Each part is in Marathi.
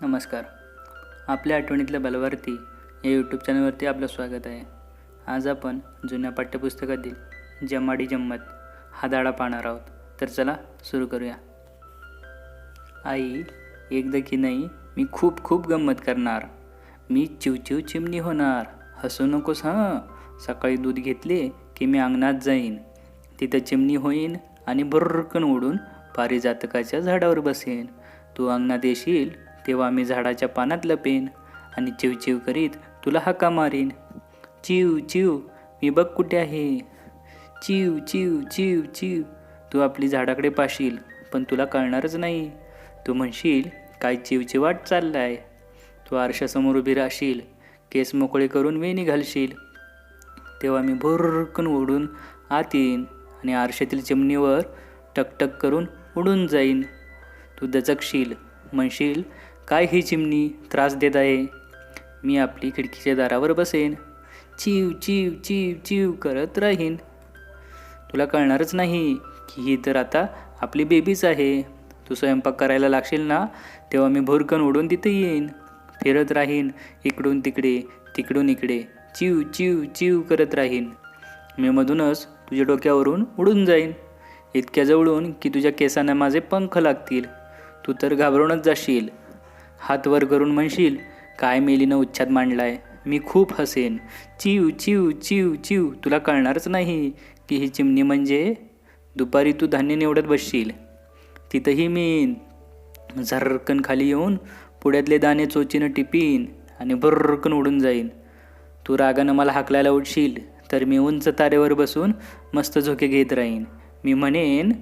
नमस्कार. आपल्या आठवणीतल्या बलवार्थी या यूट्यूब चॅनलवरती आपलं स्वागत आहे. आज आपण जुन्या पाठ्यपुस्तकातील जमाडी जम्मत हा धाडा पाहणार आहोत. तर चला सुरू करूया. आई एकदा की नाही मी खूप खूप गंमत करणार. मी चिवचिव चिमणी होणार. हसू नकोस हां. सकाळी दूध घेतले की मी अंगणात जाईन. तिथं चिमणी होईन आणि भरकन उडून पारिजातकाच्या झाडावर बसेन. तू अंगणात येशील तेव्हा मी झाडाच्या पानात लपेन आणि चिवचिव करीत तुला हाका मारीन. चिव चिव मी बघ कुठे आहे. चिव चिव चिव चिव तू आपली झाडाकडे पाशील पण तुला कळणारच नाही. तू म्हणशील काय चिवचिवाट चाललाय. तू आरशासमोर उभी राहशील केस मोकळे करून वेणी घालशील. तेव्हा मी भुर्रकन उडून आत येईन आणि आरशातील चिमणीवर टकटक करून उडून जाईन. तू दचकशील म्हणशील काय ही चिमणी त्रास देत आहे? मी आपली खिडकीच्या दारावर बसेन. चिव चिव चिव चिव करत राहीन. तुला कळणारच नाही की ही तर आता आपली बेबीच आहे. तू स्वयंपाक करायला लागशील ना तेव्हा मी भुरकन उडून तिथे येईन. फिरत राहीन इकडून तिकडे तिकडून इकडे. चिव चिव चिव करत राहीन. मी मधूनच तुझ्या डोक्यावरून उडून जाईन. इतक्या जवळून की तुझ्या केसांना माझे पंख लागतील. तू तर घाबरूनच जाशील. हात वर करून म्हणशील काय मेलीनं उच्छाद मांडलाय? मी खूप हसेन. चिव चिव चिव चिव. तुला कळणारच नाही की ही चिमणी म्हणजे दुपारी तू धान्य निवडत बसशील. तिथंही मी झरकन खाली येऊन पुढ्यातले दाणे चोचीनं टिपीन आणि भररकन उडून जाईन. तू रागानं मला हाकलायला उठशील तर मी उंच तारेवर बसून मस्त झोके घेत राहीन. मी म्हणेन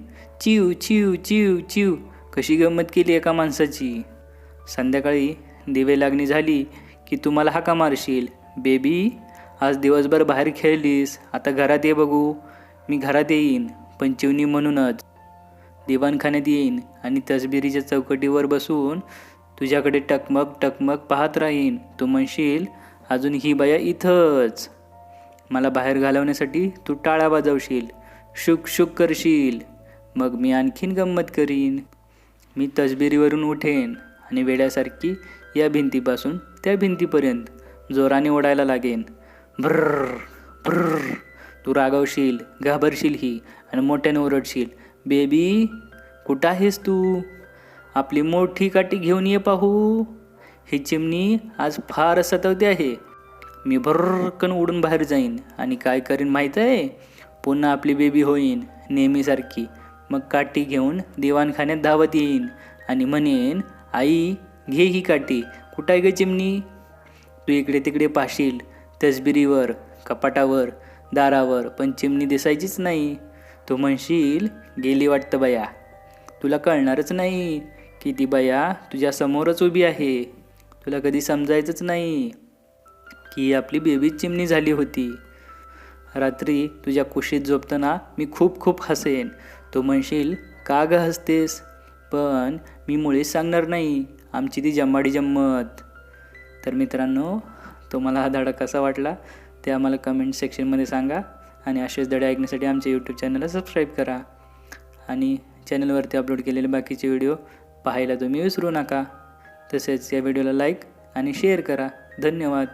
चिव चिव चिव चिव. कशी गंमत केली एका माणसाची? संध्याकाळी दिवे लागणी झाली की तू मला हाका मारशील. बेबी आज दिवसभर बाहेर खेळलीस. आता घरात ये बघू. मी घरात येईन पण चिवणी म्हणूनच. दिवाणखान्यात येईन आणि तसबिरीच्या चौकटीवर बसून तुझ्याकडे टकमक टकमक पाहत राहीन. तू म्हणशील अजून ही बाया इथंच. मला बाहेर घालवण्यासाठी तू टाळा वाजवशील. शुक शुक करशील. मग मी आणखीन गंमत करीन. मी तसबिरीवरून उठेन. आणि वेड्यासारखी या भिंतीपासून त्या भिंतीपर्यंत जोराने ओढायला लागेन. भर्र भर्र तू रागवशील घाबरशील ही आणि मोठ्याने ओरडशील. बेबी कुठं आहेस तू? आपली मोठी काठी घेऊन ये पाहू. ही चिमणी आज फार सतवते आहे. मी भर्रकन उडून बाहेर जाईन आणि काय करीन माहीत आहे? पुन्हा आपली बेबी होईन नेहमीसारखी. मग काठी घेऊन दिवाणखान्यात धावत येईन आणि म्हणेन आई घे ही काठी. कुठं आहे ग चिमणी? तू इकडे तिकडे पाशील तसबिरीवर कपाटावर दारावर पण चिमणी दिसायचीच नाही. तू म्हणशील गेली वाटतं बया. तुला कळणारच नाही की ती बया तुझ्या समोरच उभी आहे. तुला कधी समजायचंच नाही की आपली बेबीच चिमणी झाली होती. रात्री तुझ्या कुशीत झोपताना मी खूप खूप हसेन. तू म्हणशील का ग हसतेस? पण मी मुळीच सांगणार नाही. आमची ती जम्माडी जम्मत. तर मित्रांनो तुम्हाला हा धडा कसा वाटला ते आम्हाला कमेंट सेक्शनमध्ये सांगा आणि असेच धडे ऐकण्यासाठी आमच्या यूट्यूब चॅनलला सबस्क्राईब करा. आणि चॅनलवरती अपलोड केलेले बाकीचे व्हिडिओ पाहायला तुम्ही विसरू नका. तसेच या व्हिडिओला लाईक आणि शेअर करा. धन्यवाद.